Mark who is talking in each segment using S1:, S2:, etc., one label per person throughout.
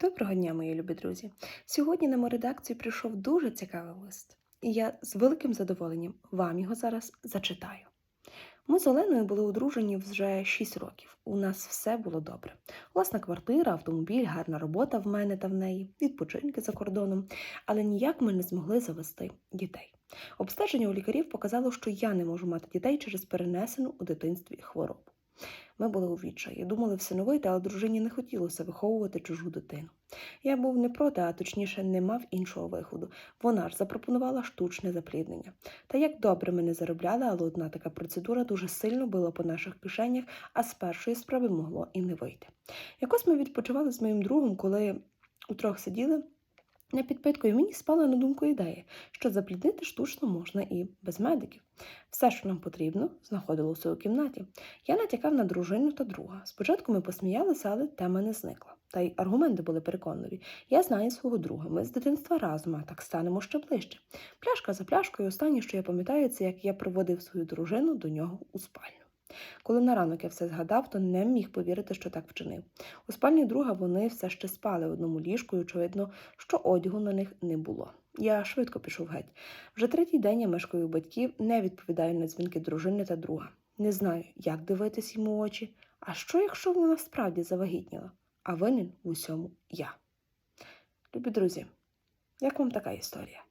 S1: Доброго дня, мої любі друзі! Сьогодні на мою редакцію прийшов дуже цікавий лист, і я з великим задоволенням вам його зараз зачитаю. Ми з Оленою були одружені вже 6 років. У нас все було добре. Власна квартира, автомобіль, гарна робота в мене та в неї, відпочинки за кордоном, але ніяк ми не змогли завести дітей. Обстеження у лікарів показало, що я не можу мати дітей через перенесену у дитинстві хворобу. Ми були у відчаї, думали всиновити, але дружині не хотілося виховувати чужу дитину. Я був не проти, а точніше не мав іншого виходу. Вона ж запропонувала штучне запліднення. Та як добре ми не заробляли, але одна така процедура дуже сильно била по наших кишенях, а з першої справи могло і не вийти. Якось ми відпочивали з моїм другом, коли утрьох сиділи. На підпитку і мені спала на думку ідея, що запліднити штучно можна і без медиків. Все, що нам потрібно, знаходилося у кімнаті. Я натякав на дружину та друга. Спочатку ми посміялися, але тема не зникла. Та й аргументи були переконливі. Я знаю свого друга. Ми з дитинства разом, а так станемо ще ближче. Пляшка за пляшкою. Останнє, що я пам'ятаю, це як я проводив свою дружину до нього у спальню. Коли на ранок я все згадав, то не міг повірити, що так вчинив. У спальні друга вони все ще спали в одному ліжку, і очевидно, що одягу на них не було. Я швидко пішов геть. Вже третій день я мешкаю у батьків, не відповідаю на дзвінки дружини та друга. Не знаю, як дивитись йому очі. А що, якщо вона справді завагітніла? А винен в усьому я. Любі друзі, як вам така історія?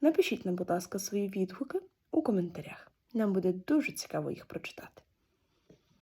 S1: Напишіть нам, будь ласка, свої відгуки у коментарях. Нам буде дуже цікаво їх прочитати.